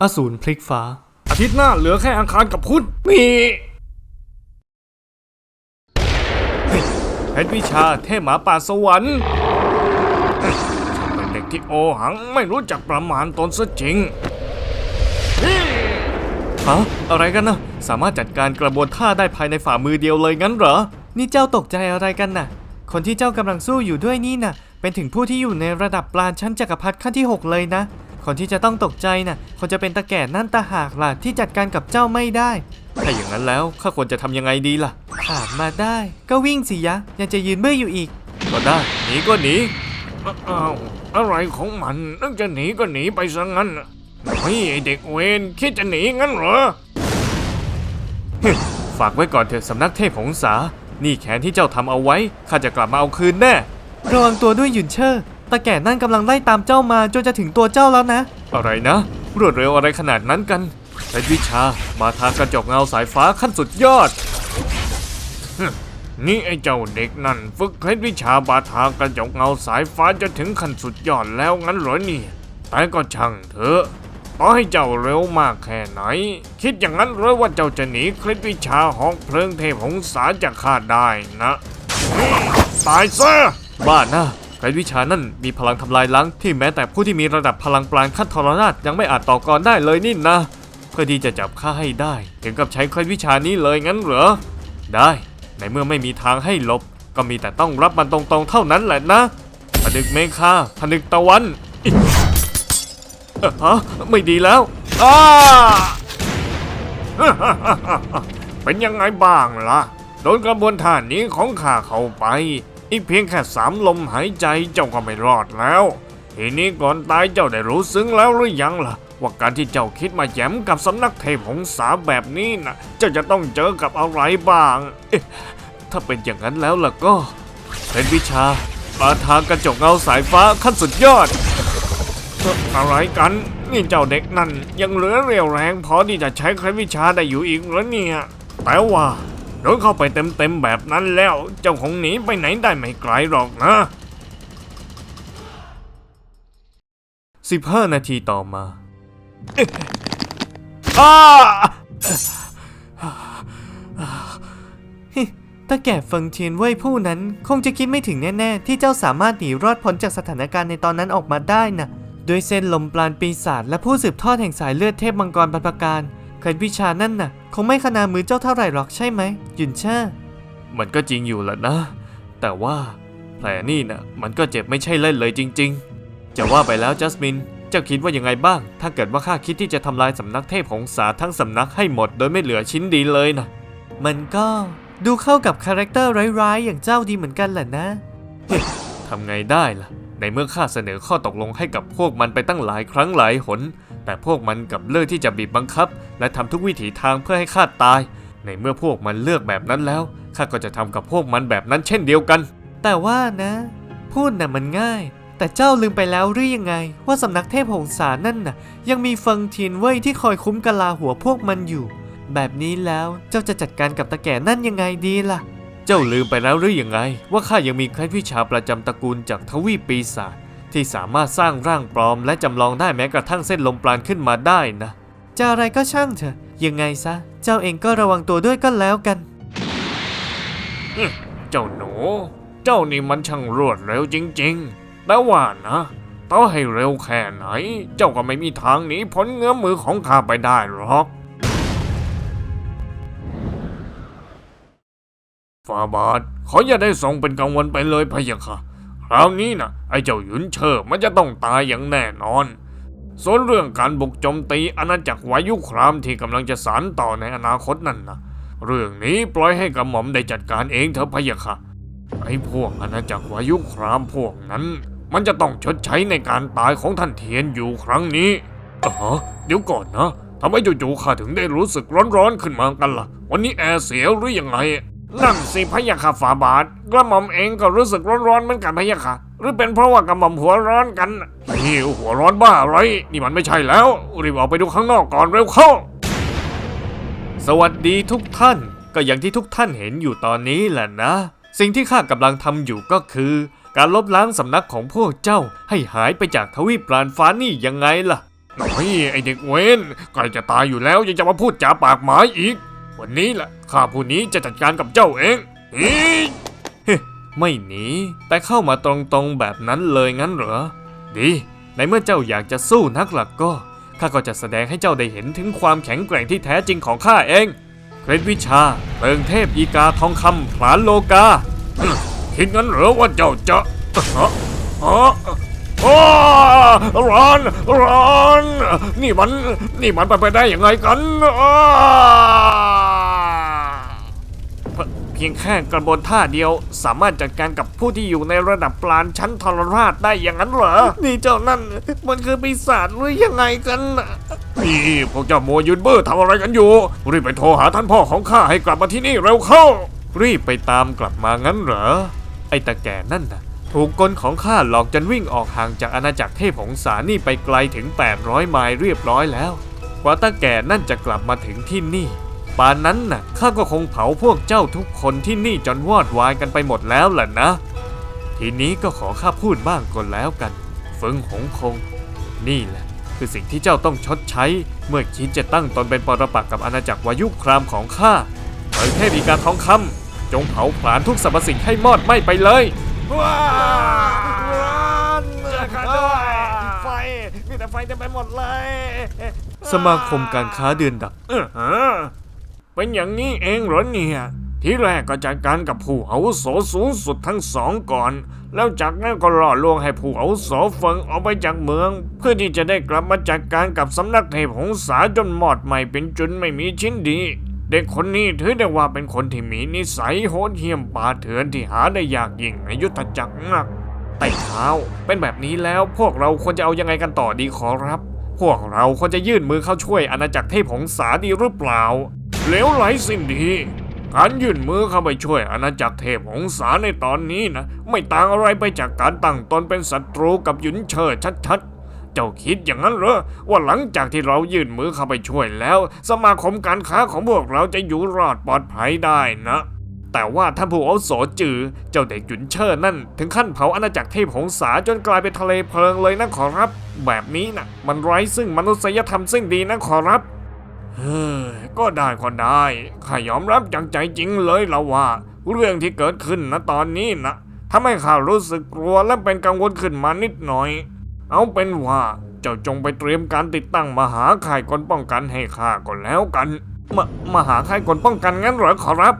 อสูรพลิกฟ้า อาทิตย์หน้าเหลือแค่อังคารกับพุธมีเพชรวิชาเทพหมาป่าสวรรค์ช่างเป็นเด็กที่โอหังไม่รู้จักประมาณตนซะจริงฮะอะไรกันนะ สามารถจัดการกระบวนท่าได้ภายในฝ่ามือเดียวเลยงั้นเหรอ นี่เจ้าตกใจอะไรกันน่ะ คนที่เจ้ากำลังสู้อยู่ด้วยนี่น่ะ เป็นถึงผู้ที่อยู่ในระดับปราณชั้นจักรพรรดิขั้นที่ 6 เลยนะ คนที่จะต้องตกใจน่ะคนจะเป็นตาแก่นั่นตาหากล่ะที่จัดการกับเจ้าไม่ได้ ถ้าอย่างนั้นแล้วข้าควรจะทำยังไงดีล่ะถามมาได้ ก็วิ่งสิยะ ยังจะยืนเบื่ออยู่อีก ก็ได้หนีก็หนีอ้าวอะไรของมันนึกจะหนีก็หนีไปซะงั้นน่ะเฮ้ยไอ้เด็กเวนคิดจะหนีงั้นเหรอฝากไว้ก่อนเถอะสำนักเทพหงสา นี่แขนที่เจ้าทำเอาไว้ข้าจะกลับมาเอาคืนแน่ระวังตัวด้วยหยุนเชอร์ ตาแก่นั่นกำลังไล่ตามเจ้ามาจนจะถึงตัวเจ้าแล้วนะ อะไรนะ รวดเร็วอะไรขนาดนั้นกันเพชรวิชามาทางกระจกเงาสายฟ้าขั้นสุดยอด นี่ไอ้เจ้าเด็กนั่น ฝึกเพชรวิชาบาทากระจกเงาสายฟ้าจะถึงขั้นสุดยอดแล้วงั้นเหรอเนี่ยแต่ก็ช่างเถอะต่อให้เจ้าเร็วมากแค่ไหน คิดอย่างนั้นเหรือว่าเจ้าจะหนีเคล็ดวิชาหอกเพลิงเทพหงสาจากข้าได้นะตายซะบ้านะ ไกรวิชานั่นมีพลังทำลายล้างที่แม้แต่ผู้ที่มีระดับพลังปราณขั้นทรนาศยังไม่อาจต่อกรได้เลยนี่นะ เพื่อที่จะจับข้าให้ได้ ถึงกับใช้ไกรวิชานี้เลยงั้นเหรอ ได้ในเมื่อไม่มีทางให้หลบ ก็มีแต่ต้องรับมันตรงๆเท่านั้นแหละนะผนึกเมฆาผนึกตะวันเอ่อฮะไม่ดีแล้วอ้าเป็นยังไงบ้างล่ะโดนกระบวนท่านี้ของข้าเข้าไป อีกเพียงแค่สามลมหายใจเจ้าก็ไม่รอดแล้ว ทีนี้ก่อนตายเจ้าได้รู้ซึ้งแล้วหรือยังล่ะ ว่าการที่เจ้าคิดมาแย้มกับสำนักเทพหงสาแบบนี้นะเจ้าจะต้องเจอกับอะไรบ้าง ถ้าเป็นอย่างนั้นแล้วล่ะก็ เป็นวิชาปาทางกระจกเงาสายฟ้าขั้นสุดยอดอะไรกัน นี่เจ้าเด็กนั่น ยังเหลือเรี่ยวแรงพอที่จะใช้เคล็ดวิชาได้อยู่อีกเหรอเนี่ย แต่ว่า โดนเข้าไปเต็มๆแบบนั้นแล้ว เจ้าคงหนีไปไหนได้ไม่ไกลหรอกนะ 15 นาทีต่อมาอ้าตาแก่เฟิงเทียนเว่ยผู้นั้น คงจะคิดไม่ถึงแน่ ๆ ที่เจ้าสามารถหนีรอดพ้นจากสถานการณ์ในตอนนั้นออกมาได้น่ะด้วยเส้นลมปราณปีศาจและผู้สืบทอดแห่งสายเลือดเทพมังกรบรรพการเค ล็ดวิชานั่นน่ะ คงไม่ขนามือเจ้าเท่าไหร่หรอกใช่ไหมหยุนเช่อมันก็จริงอยู่แหละนะ แต่ว่าแผลนี่น่ะมันก็เจ็บไม่ใช่เล่นเลยจริง ๆ จะว่าไปแล้วจัสมิน เจ้าคิดว่ายังไงบ้าง ถ้าเกิดว่าข้าคิดที่จะทำลายสำนักเทพหงสาทั้งสำนักให้หมดโดยไม่เหลือชิ้นดีเลยนะมันก็ดูเข้ากับคาแรคเตอร์ร้ายๆอย่างเจ้าดีเหมือนกันแหละนะทำไงได้ล่ะ ในเมื่อข้าเสนอข้อตกลงให้กับพวกมันไปตั้งหลายครั้งหลายหน แต่พวกมันกับเลือกที่จะบีบบังคับ และทำทุกวิถีทางเพื่อให้ข้าตาย ในเมื่อพวกมันเลือกแบบนั้นแล้วข้าก็จะทำกับพวกมันแบบนั้นเช่นเดียวกัน แต่ว่านะ พูดน่ะมันง่าย แต่เจ้าลืมไปแล้วหรือยังไง ว่าสำนักเทพหงสานั่นน่ะ ยังมีเฟิงเทียนเว่ยที่คอยคุ้มกะลาหัวพวกมันอยู่ แบบนี้แล้วเจ้าจะจัดการกับตาแก่นั่นยังไงดีล่ะ เจ้าลืมไปแล้วหรือยังไง ว่าข้ายังมีเคล็ดวิชาประจำตระกูลจากทวีปปีศาจ ที่สามารถสร้างร่างปลอมและจำลองได้แม้กระทั่งเส้นลมปราณขึ้นมาได้นะจะอะไรก็ช่างเถอะ ยังไงซะ เจ้าเองก็ระวังตัวด้วยก็แล้วกัน เจ้าหนู เจ้านี่มันช่างรวดเร็วจริงๆ แต่ว่านะต่อให้เร็วแค่ไหน เจ้าก็ไม่มีทางหนีพ้นเงื้อมือของข้าไปได้หรอกฟาบาทขออย่าได้ทรงเป็นกังวลไปเลยพะยะค่ะ คราวนี้นะไอ้เจ้าหยุนเชิดมันจะต้องตายอย่างแน่นอน ส่วนเรื่องการบุกโจมตีอาณาจักรวายุครามที่กำลังจะสานต่อในอนาคตนั่นนะเรื่องนี้ปล่อยให้กระหม่อมได้จัดการเองเถอะพะยะค่ะ ไอ้พวกอาณาจักรวายุครามพวกนั้น มันจะต้องชดใช้ในการตายของท่านเทียนอยู่ครั้งนี้อ๋อเดี๋ยวก่อนนะทำไมจู่ๆข้าถึงได้รู้สึกร้อนๆขึ้นมากันล่ะ วันนี้แอร์เสียหรือยังไง นั่นสิพะยะค่ะฝาบาท กระหม่อมเองก็รู้สึกร้อนๆเหมือนกันพะยะค่ะ หรือเป็นเพราะว่ากระหม่อมหัวร้อนกันนี่หัวร้อนบ้าอะไรนี่มันไม่ใช่แล้วรีบออกไปดูข้างนอกก่อนเร็วเข้า สวัสดีทุกท่าน ก็อย่างที่ทุกท่านเห็นอยู่ตอนนี้แหละนะ สิ่งที่ข้ากำลังทำอยู่ก็คือ การลบล้างสำนักของพวกเจ้าให้หายไปจากทวีปปราณฟ้านี่ยังไงล่ะหน่อยไอเด็กเว้นใกล้จะตายอยู่แล้วยังจะมาพูดจาปากหมาอีก วันนี้แหละข้าผู้นี้จะจัดการกับเจ้าเองอีไม่หนีแต่เข้ามาตรงๆแบบนั้นเลยงั้นเหรอ ดี ในเมื่อเจ้าอยากจะสู้นักหลักก็ข้าก็จะแสดงให้เจ้าได้เห็นถึงความแข็งแกร่งที่แท้จริงของข้าเองเคล็ดวิชาเพิงเทพอีกาทองคำผลานโลกาคิดงั้นเหรอว่าเจ้าจะฮะฮะอ้าร้อนร้อนนี่มัน นี่มันไปไปได้ยังไงกันอ้า เพียงแค่กระบวนท่าเดียว สามารถจัดการกับผู้ที่อยู่ในระดับปราณชั้นทรราชได้อย่างนั้นเหรอ นี่เจ้านั่นมันคือปีศาจหรือยังไงกันน่ะนี่พวกเจ้าโมวยืนเบ้อทำอะไรกันอยู่ รีบไปโทรหาท่านพ่อของข้าให้กลับมาที่นี่เร็วเข้า รีบไปตามกลับมางั้นเหรอ ไอ้ตาแก่นั่นน่ะถูกกลของข้าหลอกจนวิ่งออกห่างจากอาณาจักรเทพหงสานี่ไปไกลถึง 800 ไมล์เรียบร้อยแล้วกว่าตาแก่นั่นจะกลับมาถึงที่นี่ ป่านนั้นน่ะข้าก็คงเผาพวกเจ้าทุกคนที่นี่จนวอดวายกันไปหมดแล้วล่ะนะ ทีนี้ก็ขอข้าพูดบ้างก็แล้วกันเฟิงหงคง นี่แหละ คือสิ่งที่เจ้าต้องชดใช้ เมื่อคิดจะตั้งตนเป็นปรปักษ์กับอาณาจักรวายุครามของข้าเผยเทพอีกาทองคำจงเผาผลาญทุกสรรพสิ่งให้มอดไหม้ไปเลยว้าจะขาดด้วยไฟมีแต่ไฟเต็มไปหมดเลย สมาคมการค้าเดือนดับ เป็นอย่างนี้เองเหรอเนี่ยที่แรกก็จัดการกับผู้อาวุโสสูงสุดทั้งสองก่อน แล้วจากนั้นก็ล่อลวงให้ผู้อาวุโสเฟิงออกไปจากเมือง เพื่อที่จะได้กลับมาจัดการกับสำนักเทพหงสาจนหมอดใหม่เป็นจุนไม่มีชิ้นดี เด็กคนนี้ถือได้ว่าเป็นคนที่มีนิสัยโหดเหี้ยมป่าเถื่อนที่หาได้ยากยิ่งในยุทธจักรนักไต่เท้าเป็นแบบนี้แล้วพวกเราควรจะเอายังไงกันต่อดีขอรับ พวกเราควรจะยื่นมือเข้าช่วยอาณาจักรเทพหงสาดีหรือเปล่า เหลวไหลสิ้นดีการยื่นมือเข้าไปช่วยอาณาจักรเทพหงสาในตอนนี้นะ ไม่ต่างอะไรไปจากการตั้งตนเป็นศัตรูกับหยุนเชิดชัดๆ เจ้าคิดอย่างนั้นเหรอว่าหลังจากที่เรายื่นมือเข้าไปช่วยแล้ว สมาคมการค้าของพวกเราจะอยู่รอดปลอดภัยได้นะ แต่ว่าท่านผู้อาวุโสจือเจ้าเด็กหยุนเชิดนั่น ถึงขั้นเผาอาณาจักรเทพหงสาจนกลายเป็นทะเลเพลิงเลยนะขอรับ แบบนี้นะมันไร้ซึ่งมนุษยธรรมซึ่งดีนะขอรับ เฮ้ยก็ได้ก็ได้ข้ายอมรับจากใจจริงเลยละว่า เรื่องที่เกิดขึ้นนะตอนนี้นะทำให้ข้ารู้สึกกลัวและเป็นกังวลขึ้นมานิดหน่อย เอาเป็นว่าเจ้าจงไปเตรียมการติดตั้งมหาข่ายกลป้องกันให้ข้าก่อนแล้วกันมมหาข่ายกลป้องกันงั้นเหรอขอรับ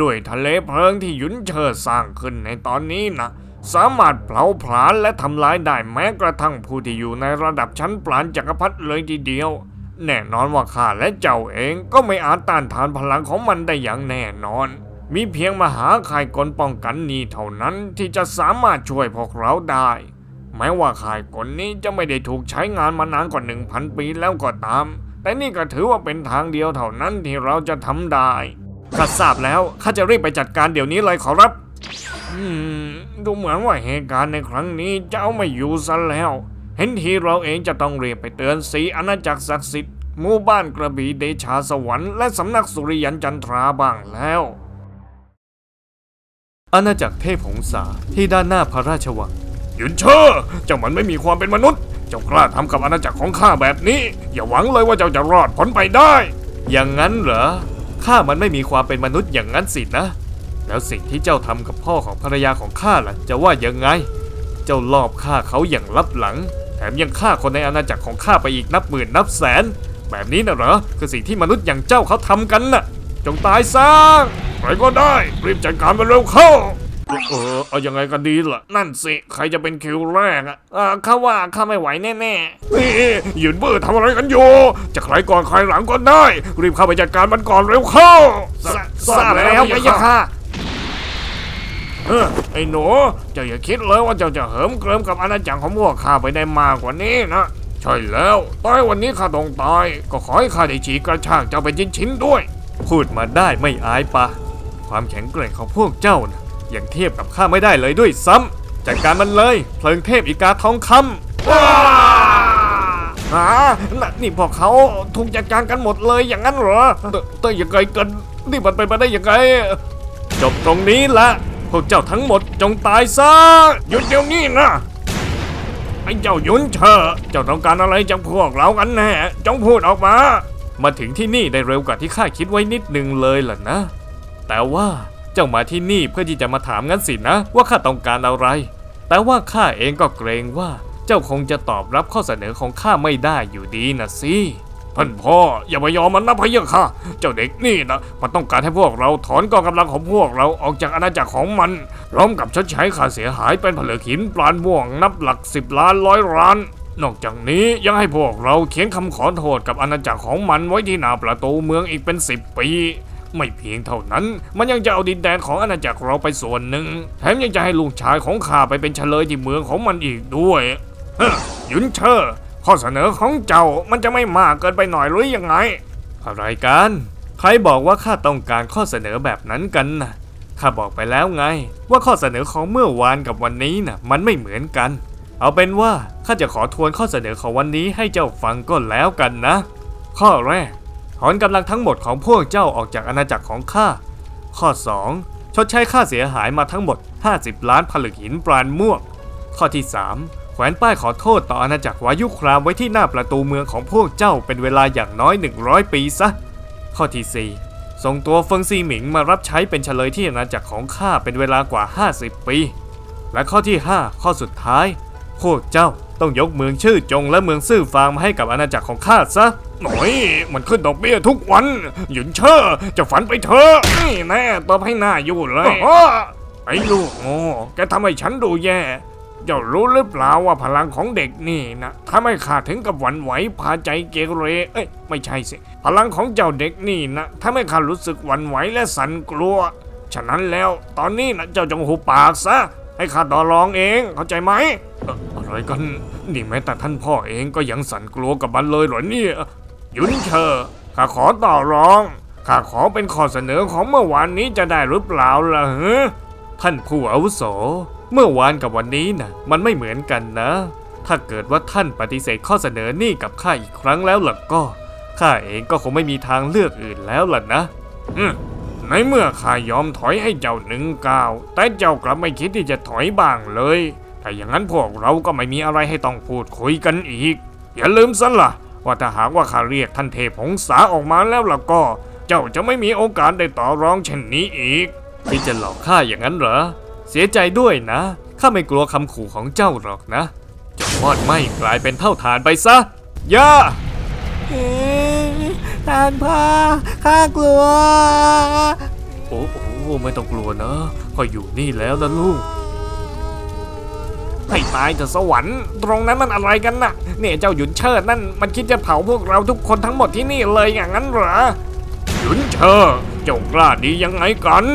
ด้วยทะเลเพลิงที่ยุนเชิดสร้างขึ้นในตอนนี้นะสามารถเผาผลาญและทำลายได้แม้กระทั่งผู้ที่อยู่ในระดับชั้นปราณจักรพรรดิเลยทีเดียว แน่นอนว่าข้าและเจ้าเองก็ไม่อาจต้านทานพลังของมันได้อย่างแน่นอน มีเพียงมหาข่ายกลป้องกันนี้เท่านั้นที่จะสามารถช่วยพวกเราได้ แม้ว่าข่ายกลนี้จะไม่ได้ถูกใช้งานมานานกว่าหนึ่งพันปีแล้วก็ตาม แต่นี่ก็ถือว่าเป็นทางเดียวเท่านั้นที่เราจะทำได้ข้าทราบแล้วข้าจะรีบไปจัดการเดี๋ยวนี้เลยขอรับอืมดูเหมือนว่าเหตุการณ์ในครั้งนี้จะเอาไม่อยู่ซะแล้ว เห็นทีเราเองจะต้องเรียกไปเตือนสีอาณาจักรศักดิ์สิทธิ์หมู่บ้านกระบี่เดชาสวรรค์และสำนักสุริยันจันทราบ้างแล้วอาณาจักรเทพหงสาที่ด้านหน้าพระราชวังหยุนเชอเจ้ามันไม่มีความเป็นมนุษย์ เจ้ากล้าทำกับอาณาจักรของข้าแบบนี้ อย่าหวังเลยว่าเจ้าจะรอดพ้นไปได้ อย่างนั้นเหรอข้ามันไม่มีความเป็นมนุษย์อย่างนั้นสินะ แล้วสิ่งที่เจ้าทำกับพ่อของภรรยาของข้าล่ะ จะว่ายังไง เจ้าลอบฆ่าเขาอย่างลับหลังแถ มยังฆ่าคนในอาณาจักรของข้าไปอีกนับหมื่นนับแสน แบบนี้น่ะเหรอ คือสิ่งที่มนุษย์อย่างเจ้าเขาทำกันน่ะ จงตายซะใครก็ได้รีบจัดการมันเร็วเข้าเออเอายังไงกันดีล่ะ นั่นสิ ใครจะเป็นคิวแรกอะอ่าข้าว่าข้าไม่ไหวแน่ๆนี่ยืนเบื่อทำอะไรกันอยู่ จะใครก่อนใครหลังก็ได้ รีบเข้าไปจัดการมันก่อนเร็วเข้าทราแล้วพะยะค่ะ เออไอ้หนูเจ้าอย่าคิดเลยว่าเจ้าจะเหิมเกริมกับอาณาจักรของพวกข้าไปได้มากกว่านี้นะใช่แล้วตายวันนี้ข้าต้องตาย ก็ขอให้ข้าได้ฉีกกระชากเจ้าไปชิ้นๆด้วย พูดมาได้ไม่อายปะ ความแข็งแกร่งของพวกเจ้านะยังเทียบกับข้าไม่ได้เลยด้วยซ้ำจัดการมันเลย เพลิงเทพอีกาทองคำฮะน่ะนี่พวกเขาถูกจัดการกันหมดเลยอย่างนั้นเหรอเตเต้ยยังไงกันนี่มันเป็นไปได้ยังไง จบตรงนี้ละ พวกเจ้าทั้งหมดจงตายซะ หยุดเดี๋ยวนี้นะไอ้เจ้าหยุนเชอเจ้าต้องการอะไรจากพวกเรากันแน่จงพูดออกมา มาถึงที่นี่ได้เร็วกว่าที่ข้าคิดไว้นิดนึงเลยล่ะนะ แต่ว่าเจ้ามาที่นี่เพื่อที่จะมาถามงั้นสินะ ว่าข้าต้องการอะไร แต่ว่าข้าเองก็เกรงว่า เจ้าคงจะตอบรับข้อเสนอของข้าไม่ได้อยู่ดีนะสิ ท่านพ่ออย่าไปยอมมันนะพะเยะค่ะ เจ้าเด็กนี่นะมันต้องการให้พวกเราถอนกองกำลังของพวกเราออกจากอาณาจักรของมันพร้อมกับชดใช้ค่าเสียหายเป็นผลึกหินปลานม่วงนับหลักสิบล้านร้อยล้านนอกจากนี้ยังให้พวกเราเขียนคำขอโทษกับอาณาจักรของมันไว้ที่หน้าประตูเมืองอีกเป็นสิบปี ไม่เพียงเท่านั้น มันยังจะเอาดินแดนของอาณาจักรเราไปส่วนหนึ่ง แถมยังจะให้ลูกชายของข้าไปเป็นเฉลยที่เมืองของมันอีกด้วยเฮ้อหยุนเชอร์ ข้อเสนอของเจ้ามันจะไม่มากเกินไปหน่อยหรือยังไง อะไรกัน ใครบอกว่าข้าต้องการข้อเสนอแบบนั้นกันนะข้าบอกไปแล้วไง ว่าข้อเสนอของเมื่อวานกับวันนี้น่ะ มันไม่เหมือนกัน เอาเป็นว่าข้าจะขอทวนข้อเสนอของวันนี้ให้เจ้าฟังก็แล้วกันนะ ข้อแรกถอนกำลังทั้งหมดของพวกเจ้าออกจากอาณาจักรของข้าข้อ 2 ชดใช้ค่าเสียหายมาทั้งหมด 50 ล้านผลึกหินปราณม่วงข้อที่ 3 แขวนป้ายขอโทษต่ออาณาจักรวายุครามไว้ที่หน้าประตูเมืองของพวกเจ้าเป็นเวลาอย่างน้อย 100 ปีซะ ข้อที่ 4 ส่งตัวเฟิงซีหมิงมารับใช้เป็นเฉลยที่อาณาจักรของข้าเป็นเวลากว่า 50 ปี และข้อที่ 5 ข้อสุดท้าย พวกเจ้าต้องยกเมืองชื่อจงและเมืองซื่อฟางมาให้กับอาณาจักรของข้าซะ หน่อย มันขึ้นดอกเบี้ยทุกวัน หยุนเชอจะฝันไปเถอะนี่แน่ตอบให้หน้าอยู่เลยไอ้ลูกโง่แกทำให้ฉันดูแย่ เจ้ารู้หรือเปล่าว่าพลังของเด็กนี่นะถ้าไม่ขาดถึงกับหวั่นไหวพาใจเกเร เอ้ยไม่ใช่สิ พลังของเจ้าเด็กนี่นะถ้าไม่ข้ารู้สึกหวั่นไหวและสั่นกลัว ฉะนั้นแล้วตอนนี้นะเจ้าจงหุบปากซะ ให้ข้าต่อรองเองเข้าใจไหมอ่ออะไรกันนี่แม้แต่ท่านพ่อเองก็ยังสั่นกลัวกับมันเลยเหรอเนี่ยยุนเชอข้าขอต่อรองข้าขอเป็นข้อเสนอของเมื่อวานนี้จะได้หรือเปล่าล่ะฮะท่านผู้อาวุโส เมื่อวานกับวันนี้นะมันไม่เหมือนกันนะ ถ้าเกิดว่าท่านปฏิเสธข้อเสนอนี่กับข้าอีกครั้งแล้วล่ะก็ข้าเองก็คงไม่มีทางเลือกอื่นแล้วล่ะนะอืมในเมื่อข้ายอมถอยให้เจ้าหนึ่งก้าวแต่เจ้ากลับไม่คิดที่จะถอยบ้างเลยถ้าอย่างนั้นพวกเราก็ไม่มีอะไรให้ต้องพูดคุยกันอีก อย่าลืมซะละ่ะ ว่าถ้าหากว่าข้าเรียกท่านเทพงษาออกมาแล้วล่ะก็ เจ้าจะไม่มีโอกาสได้ต่อรองเช่นนี้อีกที่จะหลอกข้าอย่างนั้นเหรอ เสียใจด้วยนะ ข้าไม่กลัวคำขู่ของเจ้าหรอกนะจะมอดไหม้กลายเป็นเท่าฐานไปซะ ย่าท่านพ่อข้ากลัว โอ้โหไม่ต้องกลัวนะข้าอยู่นี่แล้วนะลูก ให้ตายเถอะสวรรค์ ตรงนั้นมันอะไรกันน่ะ เนี่ยเจ้าหยุนเชิดนั่นมันคิดจะเผาพวกเราทุกคนทั้งหมดที่นี่เลยอย่างนั้นเหรอ หยุนเชิดเจ้ากล้าดียังไงกัน